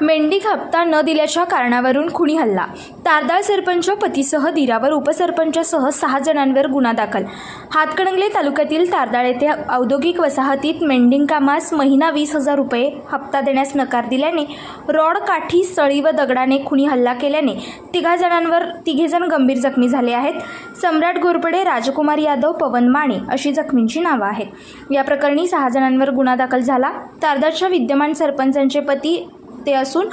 मेंढीक हप्ता न दिल्याच्या कारणावरून खुणी हल्ला. तारदाळ सरपंच पतीसह दिरावर उपसरपंचासह सहा जणांवर गुन्हा दाखल. हातकणंगले तालुक्यातील तारदाळ येथे औद्योगिक वसाहतीत मेंढिंग कामास महिना वीस हजार रुपये हप्ता देण्यास नकार दिल्याने रॉड काठी सळी व दगडाने खुणी हल्ला केल्याने तिघा जणांवर तिघेजण गंभीर जखमी झाले आहेत. सम्राट घोरपडे राजकुमार यादव पवन माने अशी जखमींची नावं आहेत. या प्रकरणी सहा जणांवर गुन्हा दाखल झाला. तारदाळच्या विद्यमान सरपंचांचे पती ते असून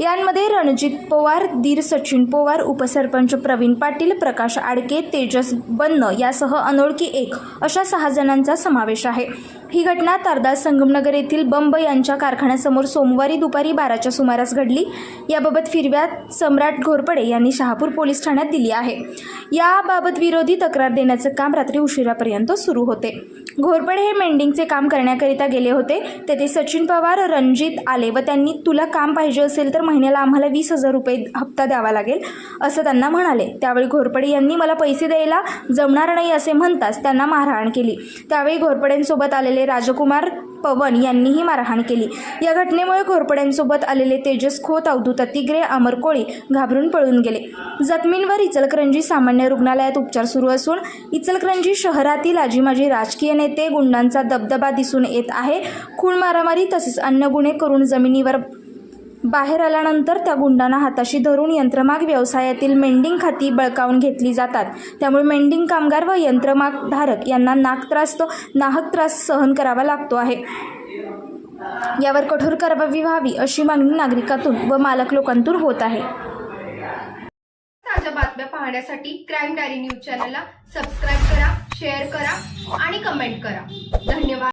यांमध्ये रणजित पवार धीर सचिन पवार उपसरपंच प्रवीण पाटील प्रकाश आडके तेजस बन्न यासह अनोळखी एक अशा सहा जणांचा समावेश आहे. ही घटना तारदास संगमनगर येथील बंब यांच्या कारखान्यासमोर सोमवारी दुपारी बाराच्या सुमारास घडली. याबाबत फिरव्यात सम्राट घोरपडे यांनी शहापूर पोलीस ठाण्यात दिली आहे. याबाबत विरोधी तक्रार देण्याचं काम रात्री उशिरापर्यंत सुरू होते. घोरपडे हे मेंडिंगचे काम करण्याकरिता गेले होते. तेथे सचिन पवार रणजित आले व त्यांनी तुला काम पाहिजे असेल तर महिन्याला आम्हाला वीस हजार रुपये हप्ता द्यावा लागेल असं त्यांना म्हणाले. त्यावेळी घोरपडे यांनी मला पैसे द्यायला जमणार नाही असे म्हणताच त्यांना मारहाण केली. त्यावेळी घोरपड्यांसोबत आलेले राजकुमार पवन यांनीही मारहाण केली. या घटनेमुळे घोरपड्यांसोबत आलेले तेजस खोत अवधूत तिगरे अमर कोळी घाबरून पळून गेले. जखमींवर इचलकरंजी सामान्य रुग्णालयात उपचार सुरू असून इचलकरंजी शहरातील आजीमाजी राजकीय नेते गुंडांचा दबदबा दिसून येत आहे. खून मारामारी तसेच अन्य गुन्हे करून जमिनीवर बाहेर आल्यानंतर त्या गुंडांना हाताशी धरून यंत्रमाग व्यवसायातील मेंडिंग खाती बळकावून घेतली जातात. त्यामुळे मेंडिंग कामगार व यंत्रमाग धारक यांना नाक त्रास तो नाहक त्रास सहन करावा लागतो आहे. यावर कठोर कारवाई व्हावी अशी मागणी नागरिकातून व मालक लोकांतून होत आहे. ताज्या बातम्या पाहण्यासाठी क्राईम डायरी न्यूज चॅनलला सबस्क्राईब करा शेअर करा आणि कमेंट करा. धन्यवाद.